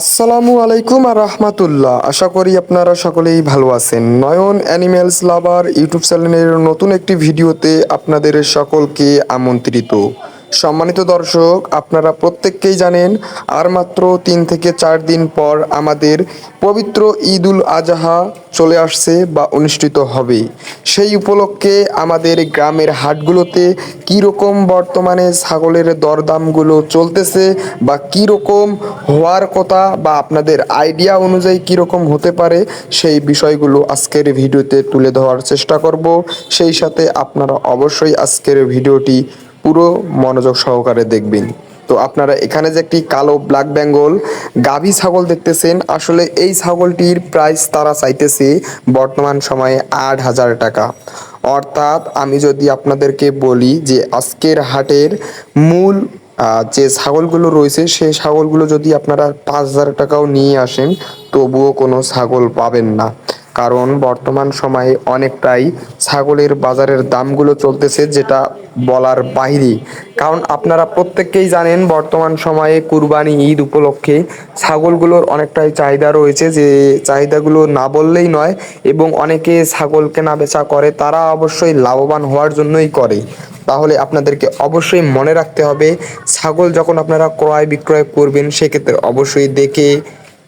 আসসালামু আলাইকুম আর রহমাতুল্লাহ। আশা করি আপনারা সকলেই ভালো আছেন। নয়ন অ্যানিমেলস লাভার ইউটিউব চ্যানেলের নতুন একটি ভিডিওতে আপনাদের সকলকে আমন্ত্রিত। সম্মানিত দর্শক, আপনারা প্রত্যেককেই জানেন, আর মাত্র তিন থেকে চার দিন পর আমাদের পবিত্র ঈদ উল আজহা চলে আসছে বা অনুষ্ঠিত হবে। সেই উপলক্ষে আমাদের গ্রামের হাটগুলোতে কীরকম বর্তমানে ছাগলের দরদামগুলো চলতেছে বা কীরকম হওয়ার কথা বা আপনাদের আইডিয়া অনুযায়ী কীরকম হতে পারে, সেই বিষয়গুলো আজকের ভিডিওতে তুলে ধরার চেষ্টা করব। সেই সাথে আপনারা অবশ্যই আজকের ভিডিওটি পুরো মনোযোগ সহকারে দেখবেন। তো আপনারা এখানে যে একটি কালো ব্ল্যাক বেঙ্গল গাভী ছাগল দেখতেছেন, আসলে এই ছাগলটির প্রাইস তারা চাইতেছে বর্তমান সময়ে আট হাজার টাকা। অর্থাৎ আমি যদি আপনাদেরকে বলি যে আজকের হাটের মূল যে ছাগলগুলো রয়েছে সেই ছাগলগুলো যদি আপনারা পাঁচ হাজার টাকাও নিয়ে আসেন, তবুও কোনো ছাগল পাবেন না। কারণ বর্তমান সময়ে অনেকটাই ছাগলের বাজারের দামগুলো চলতেছে যেটা বলার বাইরে কারণ আপনারা প্রত্যেককেই জানেন বর্তমান সময়ে কুরবানি ঈদ উপলক্ষে ছাগলগুলোর অনেকটাই চাহিদা রয়েছে যে চাহিদাগুলো না বললেই নয় এবং অনেকে ছাগল কেনা বেচা করে তারা অবশ্যই লাভবান হওয়ার জন্যই করে। তাহলে আপনাদেরকে অবশ্যই মনে রাখতে হবে, ছাগল যখন আপনারা ক্রয় বিক্রয় করবেন সেক্ষেত্রে অবশ্যই দেখে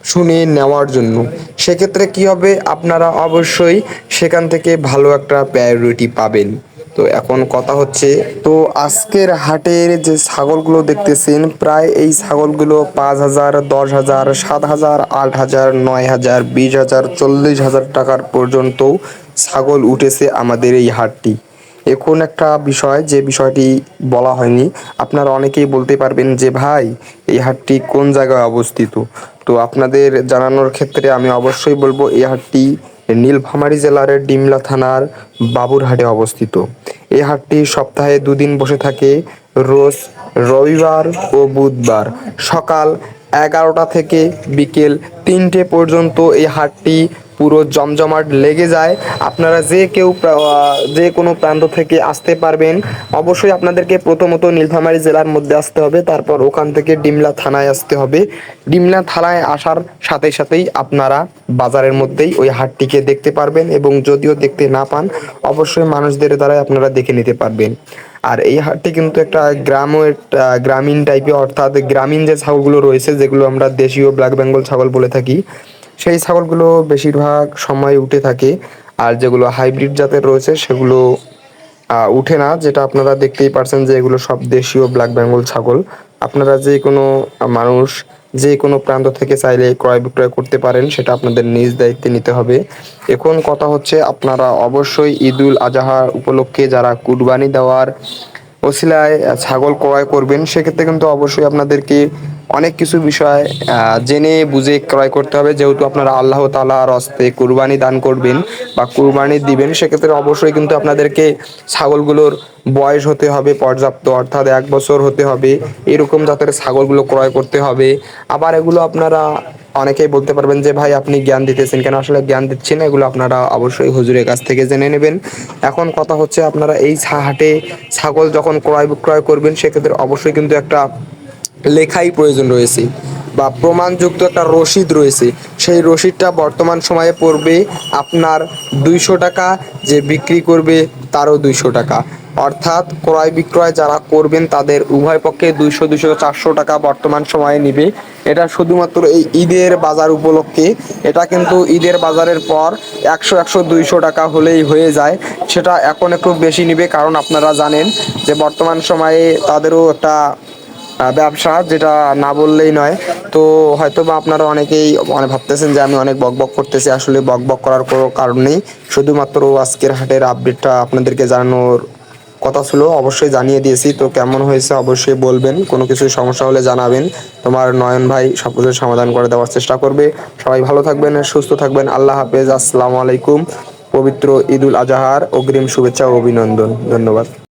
শুনে নেওয়ার জন্য। সেক্ষেত্রে কি হবে? আপনারা অবশ্যই সেখান থেকে ভালো একটা প্রায়োরিটি পাবেন। তো এখন কথা হচ্ছে, তো আজকের হাটের যে ছাগলগুলো দেখতেছেন, প্রায় এই ছাগলগুলো পাঁচ হাজার, দশ হাজার, সাত হাজার, আট হাজার, নয় হাজার, বিশ হাজার, চল্লিশ হাজার টাকার পর্যন্ত ছাগল উঠেছে আমাদের এই হাটটি। এখন একটা বিষয়, যে বিষয়টি বলা হয়নি, আপনারা অনেকেই বলতে পারবেন যে, ভাই, এই হাটটি কোন জায়গায় অবস্থিত? তো আপনাদের জানানোর ক্ষেত্রে আমি অবশ্যই বলব, এই হাটটি নীলফামারী জেলার ডিমলা থানার বাবুরহাটে অবস্থিত। এই হাটটি সপ্তাহে দুদিন বসে থাকে, রোজ রবিবার ও বুধবার। সকাল এগারোটা থেকে বিকেল তিনটে পর্যন্ত এই হাটটি পুরো জমজমাট লেগে যায়। আপনারা যে কেউ যে কোনো প্রান্ত থেকে আসতে পারবেন। অবশ্যই আপনাদেরকে প্রথমত নীলফামারী জেলার মধ্যে আসতে হবে, তারপর ওখান থেকে ডিমলা থানায় আসতে হবে। ডিমলা থানায় আসার সাথে সাথেই আপনারা বাজারের মধ্যেই ওই হাটটিকে দেখতে পারবেন এবং যদিও দেখতে না পান, অবশ্যই মানুষদের দ্বারাই আপনারা দেখে নিতে পারবেন। আর এই হাটটি কিন্তু একটা গ্রামও, একটা গ্রামীণ টাইপের অর্থাৎ গ্রামীণ যে ছাগলগুলো রয়েছে, যেগুলো আমরা দেশীয় ব্ল্যাক বেঙ্গল ছাগল বলে থাকি, সেই ছাগলগুলো বেশিরভাগ সময় উঠে থাকে। আর যেগুলো হাইব্রিড জাতের রয়েছে, সেগুলো উঠে না, যেটা আপনারা দেখতেই পারছেন যে এগুলো সব দেশীয় ব্ল্যাক বেঙ্গল ছাগল। আপনারা যে কোনো মানুষ যে কোনো প্রান্ত থেকে চাইলে ক্রয় বিক্রয় করতে পারেন, সেটা আপনাদের নিজ দায়িত্বে নিতে হবে। এখন কথা হচ্ছে আপনারা অবশ্যই ঈদুল আজহা উপলক্ষে যারা কুরবানি দেওয়ার ওসিলায় ছাগল ক্রয় করবেন, সেক্ষেত্রে কিন্তু অবশ্যই আপনাদেরকে অনেক কিছু বিষয় জেনে বুঝে ক্রয় করতে হবে। যেহেতু আপনারা আল্লাহ তালার হস্তে কুরবানি দান করবেন বা কুরবানি দিবেন, সেক্ষেত্রে অবশ্যই কিন্তু আপনাদেরকে ছাগলগুলোর বয়স হতে হবে, পর্যাপ্ত অর্থাৎ এক বছর হতে হবে। এরকম জাতের ছাগলগুলো ক্রয় করতে হবে। আবার এগুলো আপনারা অনেকেই বলতে পারবেন যে, ভাই, আপনি জ্ঞান দিতেছেন কেন? আসলে জ্ঞান দিচ্ছি না, এগুলো আপনারা অবশ্যই হুজুরের কাছ থেকে জেনে নেবেন। এখন কথা হচ্ছে, আপনারা এই হাটে ছাগল যখন ক্রয় বিক্রয় করবেন, সেক্ষেত্রে অবশ্যই কিন্তু একটা লেখাই প্রয়োজন রয়েছে বা প্রমাণযুক্ত একটা রসিদ রয়েছে, সেই রসিদটা বর্তমান সময়ে পড়বে আপনার দুইশো টাকা, যে বিক্রি করবে তারও দুইশো টাকা। অর্থাৎ ক্রয় বিক্রয় যারা করবেন তাদের উভয় পক্ষে দুইশো দুইশো, চারশো টাকা বর্তমান সময়ে নিবে। এটা শুধুমাত্র এই ঈদের বাজার উপলক্ষে, এটা কিন্তু ঈদের বাজারের পর একশো একশো, দুইশো টাকা হলেই হয়ে যায়। সেটা এখন একটু বেশি নিবে, কারণ আপনারা জানেন যে বর্তমান সময়ে তাদেরও একটা ব্যবসা যেটা না বললেই নয়। তো হয়তো বা আপনারা অনেকেই মানে ভাবতেছেন যে আমি অনেক বক বক করতেছি, আসলে বক বক করার কোনো কারণ নেই। শুধুমাত্র আজকের হাটের আপডেটটা আপনাদেরকে জানানোর কথা ছিল, অবশ্যই জানিয়ে দিয়েছি। তো কেমন হয়েছে অবশ্যই বলবেন, কোনো কিছু সমস্যা হলে জানাবেন। তোমার নয়ন ভাই সব কিছু সমাধান করে দেওয়ার চেষ্টা করবে। সবাই ভালো থাকবেন, সুস্থ থাকবেন, আল্লাহ হাফেজ, আসসালামু আলাইকুম। পবিত্র ঈদুল আজহার, অগ্রিম শুভেচ্ছা ও অভিনন্দন, ধন্যবাদ।